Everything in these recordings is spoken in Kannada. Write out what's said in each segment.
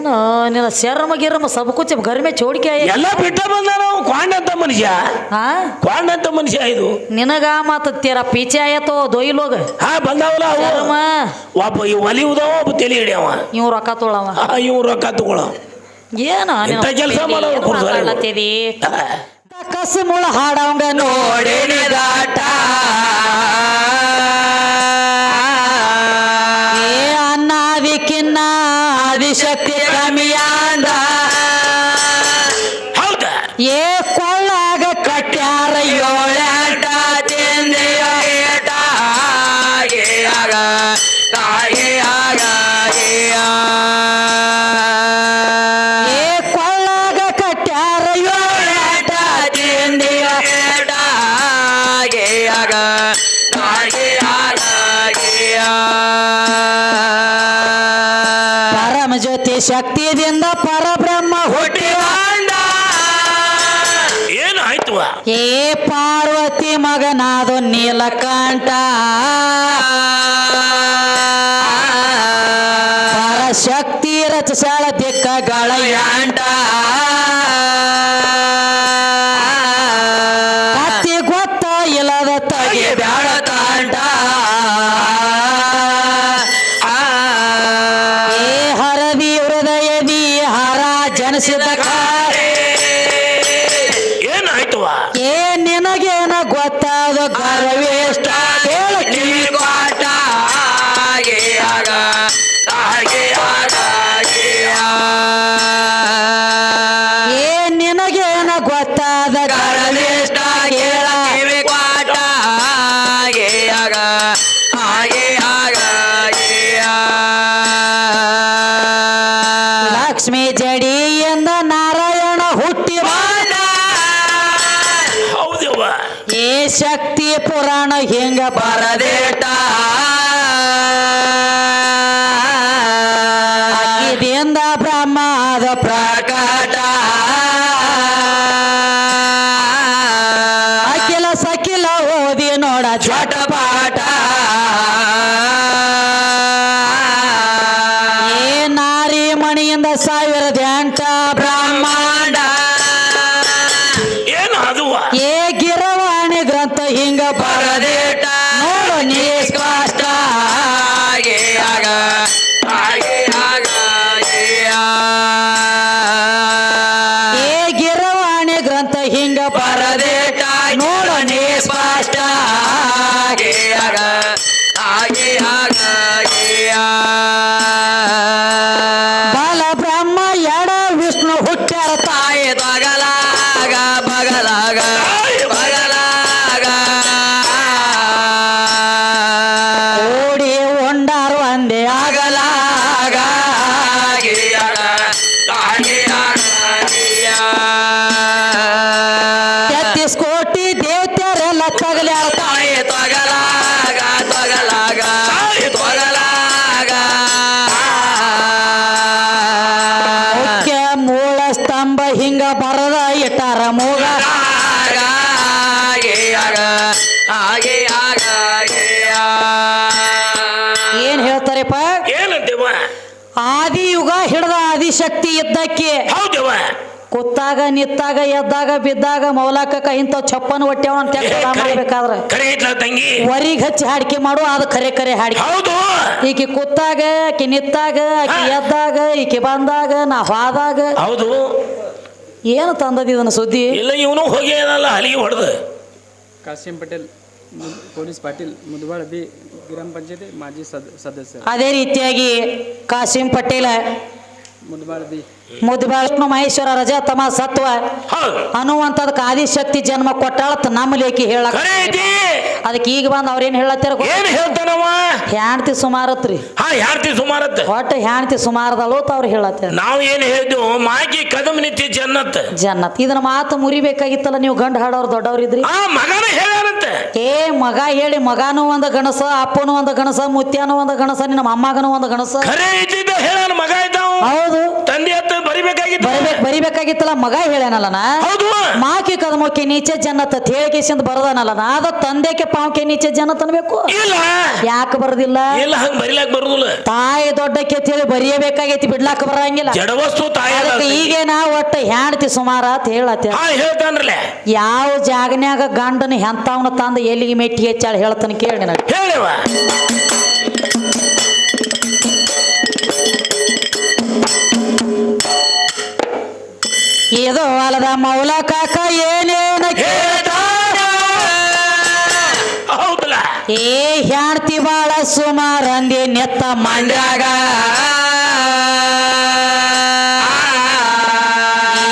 ಏನು ನಿನ್ನ ಶರ್ಮ ಗಿರ್ಮ ಸಬ್ ಕುಚ್ಚ ಗರ್ಮೆ ಚೋಡಿಕೆ ಆಯ್ತು ಎಲ್ಲ ಬಿಟ್ಟ ಬಂದ ನಾವು ಕ್ವಾಂಡ್ ಅಂತ ಮನುಷ್ಯ. ಹಾ ಕ್ವಾಂಡ್ ಅಂತ ಮನುಷ್ಯ ಇದು. ನಿನಗ ಮತ್ತ ತೀರ ಪೀಚೆ ಆಯತೋ ದೊಯ್ಲೋಗ? ಹಾ ಬಂದಾವಲ್ಲ ಅವು. ಒಬ್ಬ ಇವ್ ಒಲಿ ಉದಾವ ಒಬ್ಬ ತಲೆ ಹಿಡಿಯವ. ಇವ್ ರೊಕ್ಕ ತೊಗೊಳವ ಆ, ಇವ್ ರೊಕ್ಕ ತಗೊಳವ. ಏನು ಕೆಲಸ? ಕಸ ಮುಳ ಹಾಡವಂಗ ನೋಡೇನಿ. ಪಾರ್ವತಿ ಮಗನಾದು ನೀಲಕಂಠ. ಪರಶಕ್ತಿ ರಚಿಸಾಳ ದಿಕ್ಕಗಳ ಯಾಂಟ ಶಕ್ತಿ ಇದ್ದಕ್ಕೆ ಹೌದವ ಕೂತಾಗ ನಿತ್ತಾಗ ಎದ್ದಾಗ ಬಿದ್ದಾಗ ಮೌಲಾಕಕ್ಕ ಇಂತ ಚಪ್ಪನ್ ಹೊಟ್ಟೆ ಅಂತ ಮಾಡ್ಬೇಕಾದ್ರೆ? ವರಿಗೆ ಹಚ್ಚಿ ಹಾಡಿಕೆ ಮಾಡು ಅದು ಕರೆ ಕರೆ ಹಾಡಿಕೆ. ಹೌದು ಈಕೆ ಕೂತಾಗ ಆಕೆ ನಿತ್ತಾಗ ಆಕೆ ಎದ್ದಾಗ ಈಕೆ ಬಂದಾಗ ನಾ ಹಾದಾಗ. ಹೌದು ಏನು ತಂದದ ಇದನ್ನ ಸುದ್ದಿ? ಇಲ್ಲ ಇವನು ಹೋಗಿ ಏನಲ್ಲ ಅಲ್ಲಿಗೆ ಹೊಡೆದು. ಕಾಶಿಂ ಪಟೇಲ್ ಪೊಲೀಸ್ ಪಾಟೀಲ್ ಮುದ್ವಾಳ ಬಿ ಗ್ರಾಮ ಪಂಚಾಯತಿ ಮಾಜಿ ಸದಸ್ಯ ಅದೇ ರೀತಿಯಾಗಿ ಕಾಶಿಂ ಪಟೇಲ್ ಮುದ್ಬಾಳ ಮಹೇಶ್ವರ ರಜ ತಮ ಸತ್ವ. ಅನ್ನುವಂಥದ್ ಆದಿಶಕ್ತಿ ಜನ್ಮ ಕೊಟ್ಟಾಳತ್ ನಮ್ಮ ಲೇಖಿ ಹೇಳಕ್ ಅದಕ್ಕೆ ಈಗ ಬಂದ್ ಅವ್ರೇನ್ ಹೇಳತ್ತಾರ ಹ್ಯಾಣ್ತಿ ಸುಮಾರತ್ರಿ. ಹ್ಯಾಣ್ತಿ ಸುಮಾರತ್. ಒಟ್ಟ ಹ್ಯಾಣ್ತಿ ಸುಮಾರದಲ್ಲೋ ಅವ್ರು ಹೇಳತ್ತಾರ. ನಾವು ಏನ್ ಹೇಳಿದ್ವು? ಮಾಗಿ ಕದಮ್ ಜನ್ನತ್. ಜನ್ನತ್. ಇದನ್ನ ಮಾತು ಮುರಿಬೇಕಾಗಿತ್ತಲ್ಲ ನೀವು ಗಂಡ ಹಾಡೋರು ದೊಡ್ಡವ್ರಿದ್ರಿ? ಇದ್ರಿ ಏ ಮಗ ಹೇಳಿ ಮಗಾನು ಒಂದು ಗಣಸ ಅಪ್ಪನು ಒಂದು ಗಣಸ ಮುತ್ಯಾನು ಒಂದು ಗಣಸ ನಿನ್ನ ಅಮ್ಮಗನೂ ಒಂದ ಗಣಸ. ಹೌದು. ಬರಿಬೇಕಾಗಿತ್ತು. ಬರಿಬೇಕು ಬರಿಬೇಕಾಗಿತ್ತಲ್ಲ ಮಗ ಹೇಳೇನಲ್ಲ ಹೌದು. ಮಾಕಿ ಕದಮೋಕೆ ನೀಚೆ ಜನ್ನತ್ ಅಂತ ಹೇಳಿಕೆಸಿಂದ ಬರದಾನಲ್ಲ ನಾ? ಅದ ತಂದೆಕ್ಕೆ ಪಾವಕೆ ನೀಚೆ ಜನ ತನ್ಬೇಕು ಇಲ್ಲ. ಯಾಕೆ ಬರದಿಲ್ಲ? ಇಲ್ಲ ಹಂಗ ಬರಿಲಾಕ್ ಬರುದಿಲ್ಲ. ತಾಯಿ ದೊಡ್ಡಕ್ಕೆ ತಿಳಿ ಹೇಳಿ ಬರಿಯಬೇಕಾಗೈತಿ ಬಿಡ್ಲಾಕ ಬರಂಗಿಲ್ಲ. ಜಡವಸ್ತು ತಾಯಿ ಅದ. ಅದಕ್ಕೆ ಈಗೇನ ಒಟ್ಟ ಹ್ಯಾಣ್ತಿ ಸುಮಾರ ಅಂತ ಹೇಳತ್ತೆ. ಹಾ ಹೇಳ್ತಾನ್ರಲ್ಲ. ಯಾವ ಜಾಗನ್ಯಾಗ ಗಂಡನ ಹೆಂತಾವನ ತಂದ ಎಲ್ಲಿಗೆ ಮೆಟ್ಟಿ ಹೆಚ್ಚಾಳ ಹೇಳ್ತಾನೆ ಕೇಳಿ ನನಗೆ. ಹೇಳಿವ ಇದು ಹೊಲದ ಮೌಲ ಕಾಕ ಏನೇನ ಏ ಹ್ಯಾಣ್ತಿ ಬಾಳ ಸುಮಾರ ಅಂದಿ ನೆತ್ತ ಮಂಡ್ಯಾಗ.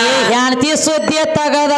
ಏ ಹ್ಯಾಣ್ತಿ ಸುದ್ದಿ ತಗದ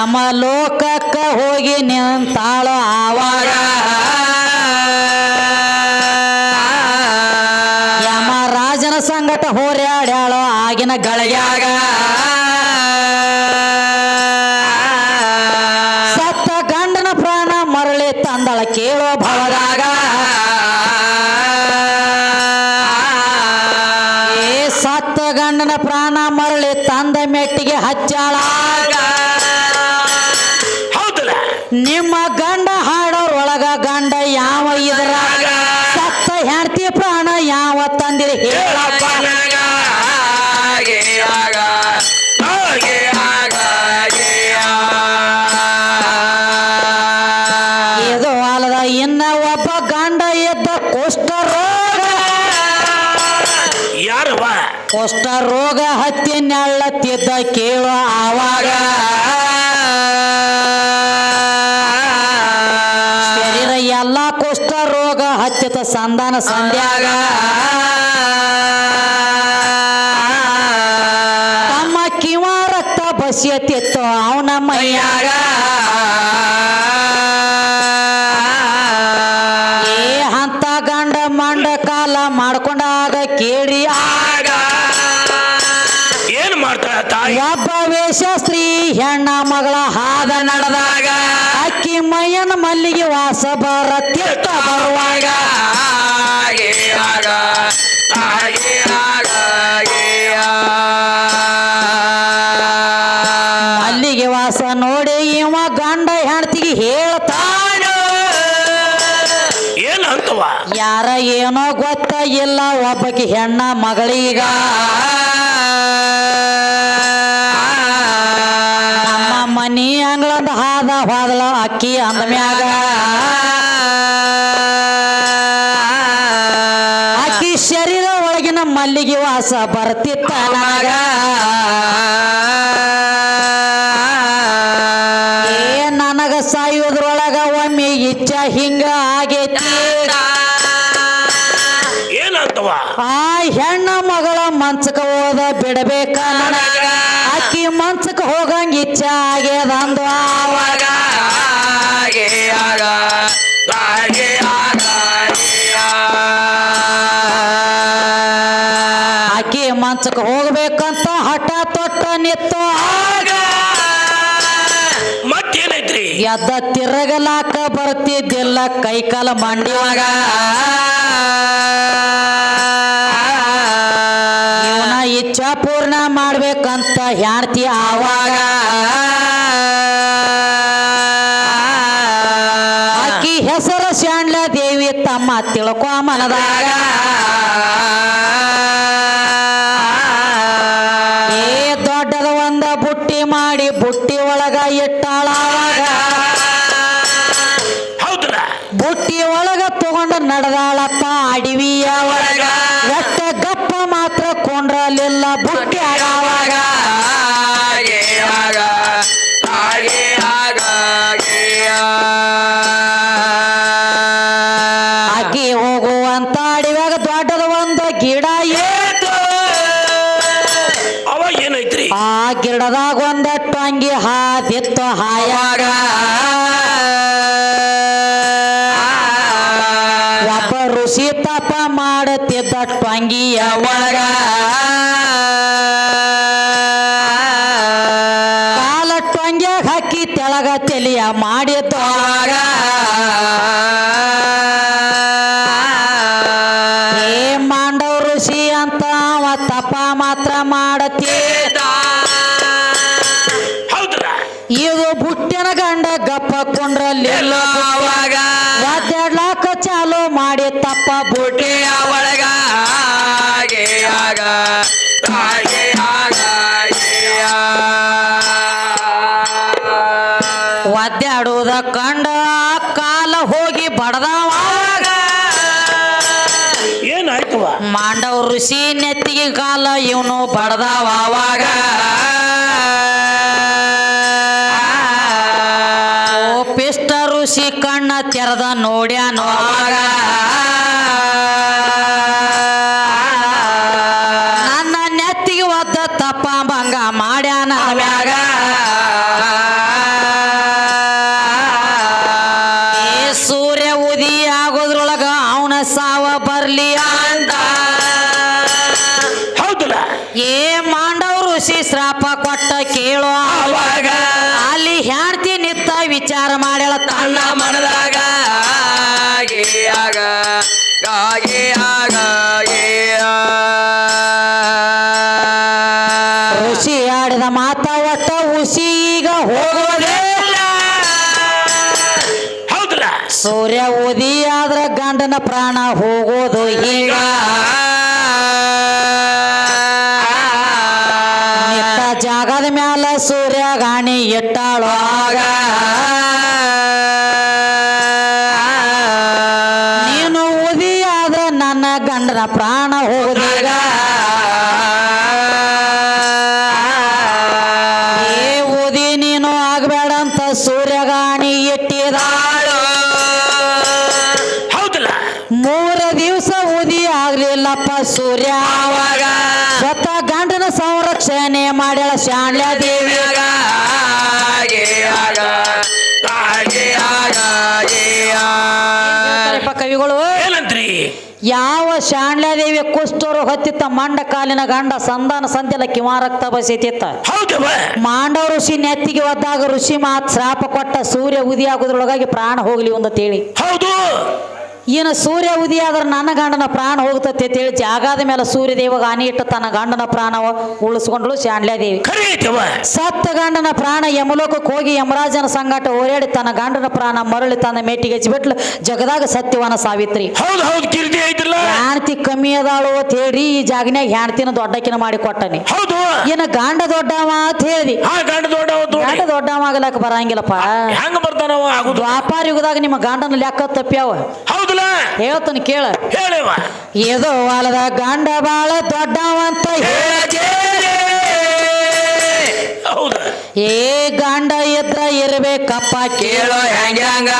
ಯಮ ಲೋಕಕ್ಕ ಹೋಗಿ ನಿಂತಾಳ ಆವಾಗ. ಯಮರಾಜನ ಸಂಗಟ ಹೋರ್ಯಾಡ್ಯಾಳೋ ಆಗಿನ ಗಳಗ್ಯಾಗ ಸತ್ತ ಗಂಡನ ಪ್ರಾಣ ಮರಳಿ ತಂದಳ ಕೇಳೋ ಭವದಾಗ. ಕುಷ್ಠ ರೋಗ ಹತ್ತಿ ನೆಳ್ಳತ್ತಿದ್ದ ಕೇಳೋ ಆವಾಗ ಶರೀರ ಎಲ್ಲ ಕುಷ್ಠ ರೋಗ ಹತ್ತಿತ ಸಂಧಾನ ಸಂಧ್ಯಾಗ ತಮ್ಮ ಕಿವ ರಕ್ತ ಬಸಿಯತ್ತಿತ್ತು ಅವನ ಮೈಯಾಗ ಒಬ್ಬ ವೇಷ ಸ್ತ್ರೀ ಹೆಣ್ಣ ಮಗಳ ಹಾದ ನಡೆದಾಗ ಅಕ್ಕಿ ಮೈಯನ ಮಲ್ಲಿಗೆ ವಾಸ ಬರತ್ತಿತ್ತ ಬರುವಾಗ ಮಲ್ಲಿಗೆ ವಾಸ ನೋಡಿ ಇವ ಗಂಡ ಹೆಣ್ತಿಗೆ ಹೇಳ್ತಾನ. ಏನಂತವ ಯಾರ ಏನೋ ಗೊತ್ತ ಇಲ್ಲ ಒಬ್ಬಕಿ ಹೆಣ್ಣ ಮಗಳೀಗ. ಮನಿ ಅಂಗಳಂದ ಹಾದ ಹಾದಲ ಅಕ್ಕಿ ಅಂದ ಮ್ಯಾಗ. ಅಕ್ಕಿ ಶರೀರ ಒಳಗಿನ ಮಲ್ಲಿಗೆ ವಾಸ ಬರ್ತಿತ್ತ ನನಗ ಎದ್ದ ತಿರುಗಲಾಕ ಬರ್ತಿದ್ದಿಲ್ಲ ಕೈಕಾಲ ಮಂಡಿವಾಗ ಇವನ ಇಚ್ಛಾ ಪೂರ್ಣ ಮಾಡ್ಬೇಕಂತ ಹೇಳ್ತಿ ಆವಾಗ. ಅಕ್ಕಿ ಹೆಸರು ಶಾಣ್ಲ ದೇವಿ ತಮ್ಮ ತಿಳ್ಕೊ ಮನದಾಗ. ನಡೆದಾಳಕ್ಕ ಅಡವಿಯ ಒಳಗ. ಗಪ್ಪ ಮಾತ್ರ ಕೊಂಡ್ರಲ್ಲೆಲ್ಲ ಬುಟ್ಟಿ ಆಗವಾಗ ಹೋಗುವಂತ ದೊಡ್ಡದ ಒಂದ ಗಿಡ ಆ ಗಿಡದಾಗ ಒಂದಟ್ಟು ಅಂಗಿ ಹಾದಿತ್ತು ಹಾಯಾಗ. ಇವನು ಪಡೆದವಾಗ ಪಿಷ್ಟ ಋಷಿ ಕಣ್ಣ ತೆರೆದ ನೋಡ್ಯಾನು ಗಂಡನ ಪ್ರಾಣ ಹೋಗೋದು ಈಗ ಜಾಗದ ಮ್ಯಾಲ ಸೂರ್ಯ ಗಾಣಿ ಇಟ್ಟಾಳು ಆಗ. ನೀನು ಆದ್ರ ನನ್ನ ಗಂಡನ ಪ್ರಾಣ ಹೋಗೋದೀಗ ಯಾವ ಶಾಣ್ಯಾದೇವಿ ಕುಸ್ತೂರು ಹೊತ್ತಿತ್ತ ಮಂಡ ಕಾಲಿನ ಗಂಡ ಸಂಧಾನ ಸಂತೆಲ ಕಿಮಾರಕ್ತ ಬಸಿತಿತ್ತ. ಮಾಂಡವ ಋಷಿ ನೆತ್ತಿಗೆ ಒದ್ದಾಗ ಋಷಿ ಮಾತ್ ಶ್ರಾಪ ಕೊಟ್ಟ ಸೂರ್ಯ ಉದಿ ಆಗೋದ್ರೊಳಗಾಗಿ ಪ್ರಾಣ ಹೋಗ್ಲಿ ಅಂತ ಹೇಳಿ ಹೌದು. ಇನ್ನು ಸೂರ್ಯ ಉದಿ ಆದ್ರೆ ನನ್ನ ಗಂಡನ ಪ್ರಾಣ ಹೋಗ್ತೈತಿ ಅಂತ ಹೇಳಿ ಜಾಗದ ಮೇಲೆ ಸೂರ್ಯ ದೇವಗ ಆನಿ ಇಟ್ಟು ತನ್ನ ಗಂಡನ ಪ್ರಾಣ ಉಳಿಸ್ಕೊಂಡ್ಳು ಶಾಂಡ್ಲಾದೇವಿ. ಸತ್ತ ಗಂಡನ ಪ್ರಾಣ ಯಮಲೋಕಕ್ಕೆ ಹೋಗಿ ಯಮರಾಜನ ಸಂಗಾಟ ಓಡಾಡಿ ತನ್ನ ಗಂಡನ ಪ್ರಾಣ ಮರಳಿ ತನ್ನ ಮೇಟಿಗೆ ಹಚ್ಚಿಬಿಟ್ಲು. ಜಗದಾಗ ಸತ್ಯವನ ಸಾವಿತ್ರಿ. ಹೆಣ್ತಿ ಕಮ್ಮಿ ಅದಾಳು ಅಂತ ಹೇಳಿ ಈ ಜಾಗನ್ಯಾಗ ಹೆಣ್ತಿನ ದೊಡ್ಡಕಿನ ಮಾಡಿ ಕೊಟ್ಟನಿ. ಹೌದು ಏನ ಗಂಡ ದೊಡ್ಡವ ಅಂತ ಹೇಳಿ. ಹಾ ಗಂಡ ದೊಡ್ಡವ ದೊಡ್ಡ ಗಂಡ ದೊಡ್ಡವ ಆಗಲಕ್ಕ ಬರಂಗಿಲ್ಲಪ್ಪ ಹೆಂಗ ಬರ್ತಾನವ? ಆಗುದು ವ್ಯಾಪಾರ ಯುಗದಾಗ ನಿಮ್ಮ ಗಂಡನ ಲೆಕ್ಕ ತಪ್ಪ್ಯಾವ? ಹೌದಲ್ಲ. ಹೇಳ್ತಾನೆ ಕೇಳ. ಹೇಳಿವ. ಏದೋ ವಾಲದ ಗಂಡ ಬಾಳ ದೊಡ್ಡವ ಅಂತ ಹೇಳಿ ಹೌದ. ಏ ಗಂಡ ಎತ್ರ ಇರ್ಬೇಕಪ್ಪ ಕೇಳ. ಹೆಂಗ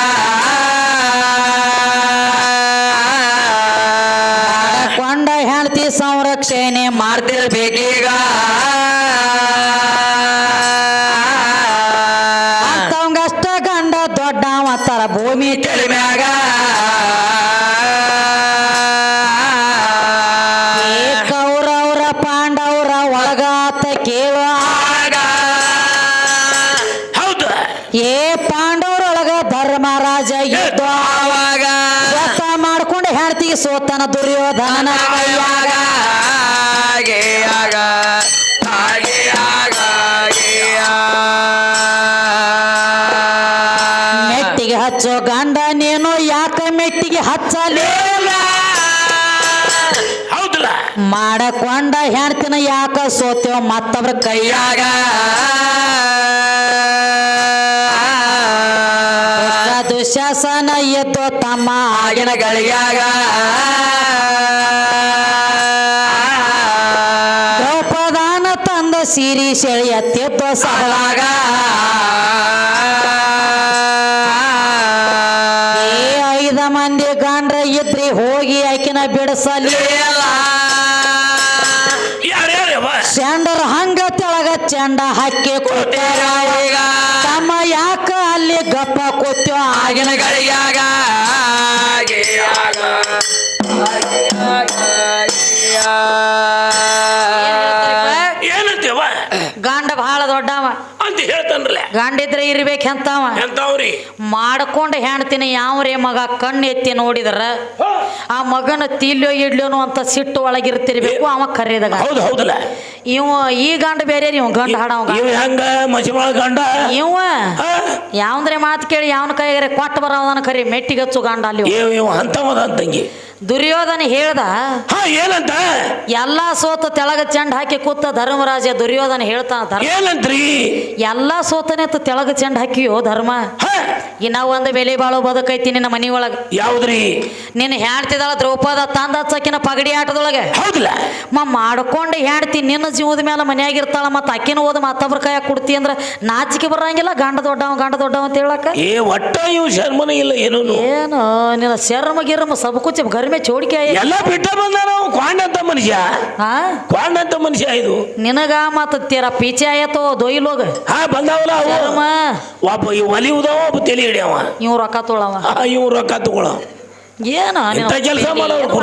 ಕೊಂಡ ಹೆಂಡತಿ ಸಂರಕ್ಷಣೆ ಮಾಡ್ತಿರ್ಬೇಕೀಗ. ದೊಡ್ಡವ ತರ ಭೂಮಿ ಮ್ಯಾಗ ಕೌರವ್ರ ಪಾಂಡವ್ರ ಒಳಗಾತ ಕೇಳುವ. ಹೌದು. ಏ ಪಾಂಡವ್ರೊಳಗ ಧರ್ಮರಾಜ ಯುದ್ಧ. ಮಾಡ್ಕೊಂಡು ಹೆಂಡತಿಗೆ ಸೋತನ ದುರ್ಯೋಧನ ಹೌದಲ್ಲ ಮಾಡಕೊಂಡ ಹೆಣ್ತಿನ ಯಾಕ ಸೋತೇವ ಮತ್ತವ್ರ ಕೈಯಾಗ? ದುಶಾಸನ ದುಶ್ಯಾಸನ ಎದ್ದು ತಮ್ಮ ಆಗಿನ ಗಳಿಗಾಗ? ದ್ರೌಪದಾನ ತಂದ ಸಿರಿ ಸೆಳಿ ಎತ್ತಿದ್ದು ಯಾರ್ಯಾರವ ಸ್ಯಾಂಡರ್ ಹಂಗ ತೆಳಗ ಚಂಡ ಹಾಕಿ ಕೊಟ್ಟಾರ ತಮ್ಮ ಯಾಕ ಅಲ್ಲಿ ಗಪ್ಪ ಕೂತ್ಯೋ ಆಗಿನ ಆಗಿನ ಗಂಡಿದ್ರೆ ಇರ್ಬೇಕಂತವ ಎಂತವ್ರಿ? ಮಾಡ್ಕೊಂಡು ಹೆಣ್ತೀನಿ ಯಾವ್ರೇ ಮಗ ಕಣ್ಣು ಎತ್ತಿ ನೋಡಿದ್ರ ಆ ಮಗನ ತೀಲ್ಯೋ ಇಡ್ಲೋನು ಅಂತ ಸಿಟ್ಟು ಒಳಗಿರ್ತಿರ್ಬೇಕು ಅವ ಕರೆದಾಗ. ಹೌದು ಹೌದಲ್ಲ? ಇವ ಈ ಗಂಡ ಬೇರೆ ಇವ ಗಂಡ ಹಾಡವ ಇವ್ ಹೆಂಗ ಗಂಡ? ಇವ? ಯಾವಂದ್ರೆ ಮಾತು ಕೇಳಿ ಯಾವನ ಕೈಗಾರೆ ಕೊಟ್ಟು ಬರೋದನ್ನ ಕರಿ ಮೆಟ್ಟಿಗೆ ಹಚ್ಚು ಗಂಡ ಅಲ್ಲಿ ಇವ. ಇವ್ ಇವ್ ಅಂತವದ ತಂಗಿ. ದುರ್ಯೋಧನ ಹೇಳ್ದ ಹಾ ಏನಂತ? ಎಲ್ಲಾ ಸೋತ ತೆಳಗ ಚೆಂಡ್ ಹಾಕಿ ಕೂತ ಧರ್ಮರಾಜ ದುರ್ಯೋಧನ ಹೇಳ್ತಾನ ಏನಂತ್ರಿ? ಎಲ್ಲಾ ಸೋತನೆ ತೆಳಗ ಚೆಂಡ್ ಹಾಕಿಯೋ ಧರ್ಮ? ಇನ್ನ ಒಂದು ಬೆಲೆ ಬಾಳೋ ಬದುಕೈತಿ ನಿನ್ನ ಮನಿಯೊಳಗ. ಯಾವ್ದ್ರಿ? ನಿನ್ನ ಹೆಣ್ತಿದಾಳ ದ್ರೌಪದ ತಂದ ಹಚ್ಚಕಿನ ಪಗಡಿ ಆಟದೊಳಗ. ಹೌದಿಲ್ಲ. ಮ ಮಾಡ್ಕೊಂಡು ಹೇಳ್ತಿ ನಿನ್ನ ಜೀವದ ಮೇಲೆ ಮನ್ಯಾಗಿರ್ತಾಳ ಮತ್ತ ಅಕ್ಕಿನ ಓದ ಮತ್ತೊಬ್ರ ಕೈಯಾಗ ಕೊಡ್ತಿ ಅಂದ್ರೆ ನಾಚಿಕೆ ಬರಂಗಿಲ್ಲ ಗಂಡ ದೊಡ್ಡವ ಗಂಡ ದೊಡ್ಡವ ಅಂತ ಹೇಳಕ್ಕ ಏ ಒಟ್ಟ ಇವ್ ಶರ್ಮನ ಇಲ್ಲ ಏನು ಏನು ನಿನ್ನ ಶರ್ಮ ಗಿರ್ಮ ಸಬಕುಚ ಗರ್ಮೆ ಚೋಡಿಕೆ ಆಯ್ತು ಎಲ್ಲ ಬಿಟ್ಟ ಬಂದ ನಾವು ಕ್ವಾಂಡಂತ ಮನುಷ್ಯ. ಹಾ? ಕ್ವಾಂಡಂತ ಮನುಷ್ಯ ಇದು. ನಿನಗ ಮತ್ತ ತೀರ ಪೀಚೆ ಆಯತೋ ದೊಯ್ಲೋಗ ಹಾ ಬಂದಾವಲ್ಲ ಅವು. ಒಬ್ಬ ಇವ್ ಒಲಿ ಉದವ ಒಬ್ಬ ತಲೆ ಹಿಡಿಯವ. ಇವ್ ರೊಕ್ಕ ತೊಳವ. ಹಾ ಇವ್ ರೊಕ್ಕ ತಗೊಳ ಏನು ಕೆಲ್ಸ ಮಾಡೋರು ಇವ್ರು.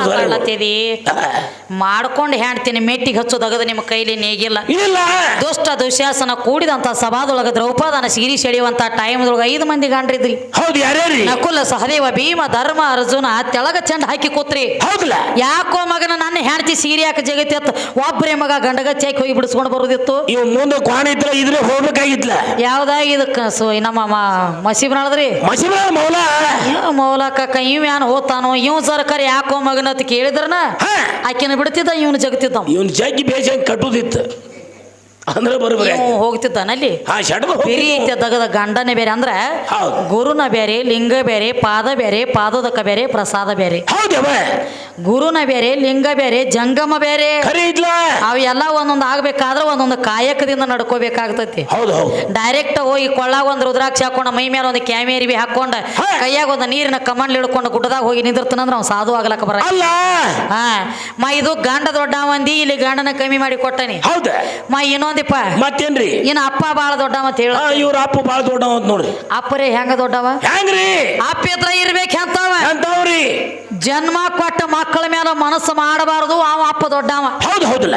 ಮಾಡ್ಕೊಂಡು ಹೇಳ್ತೀನಿ ಮೆಟ್ಟಿಗೆ ಹಚ್ಚೋದಾಗದ ನಿಮ್ಮ ಕೈಲಿ ನೇಗಿಲ್ಲ. ಇಲ್ಲ. ದುಷ್ಟ ದುಶ್ಯಾಸನ ಕೂಡಿದಂತ ಸಭಾದೊಳಗ ದ್ರೌಪದನ ಸೀರಿ ಸೆಳೆಯುವಂತ ಟೈಮ್ದೊಳಗ ಐದು ಮಂದಿ ಗಂಡ್ರಿದ್ರಿ. ಹೌದು ಯಾರ್ಯಾರಿ? ನಕುಲ ಸಹದೇವ ಭೀಮ ಧರ್ಮ ಅರ್ಜುನ ತೆಳಗ ಚೆಂಡ ಹಾಕಿ ಕೂತ್ರಿ. ಹೌದಲ್ಲ. ಯಾಕೋ ಮಗನ ನನ್ನ ಹೆಂಡತಿ ಸೀರೆ ಯಾಕೆ ಜಗತ್ತಿತ್ತು ಒಬ್ಬರೇ ಮಗ ಗಂಡಗಚ್ಚಿ ಹಾಕಿ ಹೋಗಿ ಬಿಡಿಸ್ಕೊಂಡು ಬರೋದಿತ್ತು. ಇವ್ ಮುಂದೆ ಕ್ವಾಣ ಇದ್ರ ಇದ್ರೆ ಹೋಗ್ಬೇಕಾಗಿತ್ಲ. ಯಾವ್ದಾಗ ಇದಕ್ಕ ಸೊ ನಮ್ಮ ಮಸೀಬ್ನಾಳದ್ರಿ? ಮಸಿಮ ಮೌಲ? ಮೌಲಕ ಇವ್ ಏನ್ ಹೋತಾನೋ ಇವ್ ಸರ್ಕಾರ ಯಾಕೋ ಮಗನ ಅಂತ ಕೇಳಿದ್ರನ ಆಕೆನ ಬಿಡ್ತಿದ್ದ ಇವನು ಜಗತಿದ್ದ ಇವನ್ ಜಗ್ಗಿ ಬೇಜ ಕಟ್ಟುದಿತ್ತು? ಅಂದ್ರೆ ಬರ್ಬೇಕು ಇವ್ ಹೋಗ್ತಿದ್ದಾನಲ್ಲಿ ಬೇರೆ ಐತೆ ದಗದ ಗಂಡನೇ ಬೇರೆ. ಅಂದ್ರೆ. ಗುರುನ ಬೇರೆ ಲಿಂಗ ಬೇರೆ ಪಾದ ಬೇರೆ ಪಾದದಕ್ಕ ಬೇರೆ ಪ್ರಸಾದ ಬೇರೆ. ಹೌದವ ಗುರುನ ಬೇರೆ ಲಿಂಗ ಬೇರೆ ಜಂಗಮ ಬೇರೆ. ಅವೆಲ್ಲ ಒಂದೊಂದು ಆಗ್ಬೇಕಾದ್ರೆ ಒಂದೊಂದು ಕಾಯಕದಿಂದ ನಡ್ಕೋಬೇಕಾಗ್ತತಿ. ಡೈರೆಕ್ಟ್ ಹೋಗಿ ಕೊಳ್ಳಾಗ ಒಂದು ರುದ್ರಾಕ್ಷಿ ಹಾಕೊಂಡ ಮೈ ಮೇಲೆ ಒಂದು ಕ್ಯಾಮೇರಿ ಬಿ ಹಾಕೊಂಡ. ಕೈಯಾಗ ಒಂದು ನೀರಿನ ಕಮಂಡ್ಲಿ ಹಿಡ್ಕೊಂಡು ಗುಡ್ಡದಾಗ ಹೋಗಿ ನಿಂದಿರ್ತಾನಂದ್ರೆ ಅವ್ನು ಸಾಧು ಆಗ್ಲಕ್ಕ ಬರ ಅಲ್ಲ? ಹಾ. ಮ ಇದು ಗಂಡ ದೊಡ್ಡ ಮಂದಿ ಇಲ್ಲಿ ಗಂಡನ ಕಮ್ಮಿ ಮಾಡಿ ಕೊಟ್ಟನಿ. ಮಾ ಮ ಇನ್ನೊಂದಿಪ್ಪ. ಮತ್ತೇನ್ರಿ? ಇನ್ನು ಅಪ್ಪ ಬಾಳ ದೊಡ್ಡವ ಅಂತ ಹೇಳ. ಇವ್ರ ಅಪ್ಪ ಬಾಳ ದೊಡ್ಡವ ಅಂತ ನೋಡ್ರಿ. ಅಪ್ಪರೇ ಹೆಂಗ ದೊಡ್ಡವ? ಹೆಂಗ್ರಿ? ಅಪ್ಪ ಹತ್ರ ಇರ್ಬೇಕು ಅಂತವ ಅಂತವ್ರಿ ಜನ್ಮ ಕೊಟ್ಟ ಮಕ್ಕಳ ಮೇಲೆ ಮನಸ್ಸು ಮಾಡಬಾರದು ಅವ ಅಪ್ಪ ದೊಡ್ಡವ. ಹೌದು ಹೌದಲ್ಲ?